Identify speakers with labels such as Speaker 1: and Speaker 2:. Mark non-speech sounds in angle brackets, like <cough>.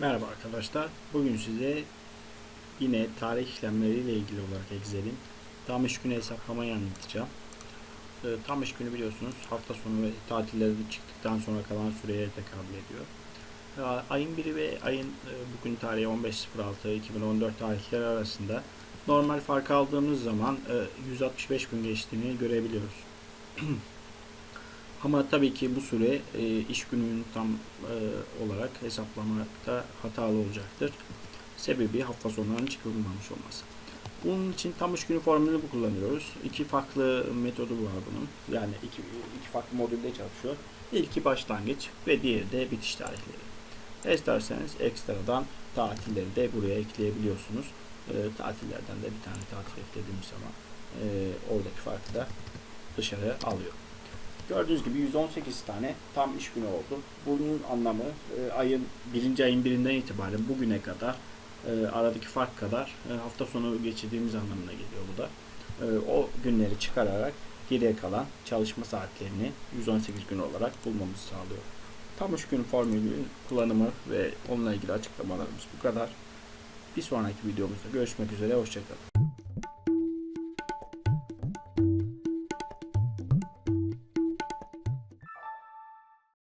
Speaker 1: Merhaba arkadaşlar. Bugün size yine tarih işlemleriyle ilgili olarak Excel'in tam iş günü hesaplamayı anlatacağım. Ee, tam iş günü biliyorsunuz hafta sonu ve tatilleri çıktıktan sonra kalan süreye tekabül ediyor. Ee, ayın 1'i ve ayın e, bugün tarihi 15.06.2014 tarihleri arasında normal fark aldığımız zaman e, 165 gün geçtiğini görebiliyoruz. <clears throat> Ama tabii ki bu süre e, iş gününün tam e, olarak hesaplamakta hatalı olacaktır. Sebebi hafta sonlarının çıkarılmamış olması. Bunun için tam iş günü formülünü kullanıyoruz. İki farklı metodu var bunun. Yani iki, iki farklı modülde çalışıyor. İlki başlangıç ve diğeri de bitiş tarihleri. İsterseniz ekstradan tatilleri de buraya ekleyebiliyorsunuz. E, tatillerden de bir tane tatil eklediğimiz zaman e, oradaki farkı da dışarı alıyor. Gördüğünüz gibi 118 tane tam iş günü oldu. Bunun anlamı e, ayın birinci ayın birinden itibaren bugüne kadar e, aradaki fark kadar e, hafta sonu geçirdiğimiz anlamına geliyor bu da. E, o günleri çıkararak geriye kalan çalışma saatlerini 118 gün olarak bulmamızı sağlıyor. Tam iş günü formülünün kullanımı ve onunla ilgili açıklamalarımız bu kadar. Bir sonraki videomuzda görüşmek üzere. Hoşçakalın.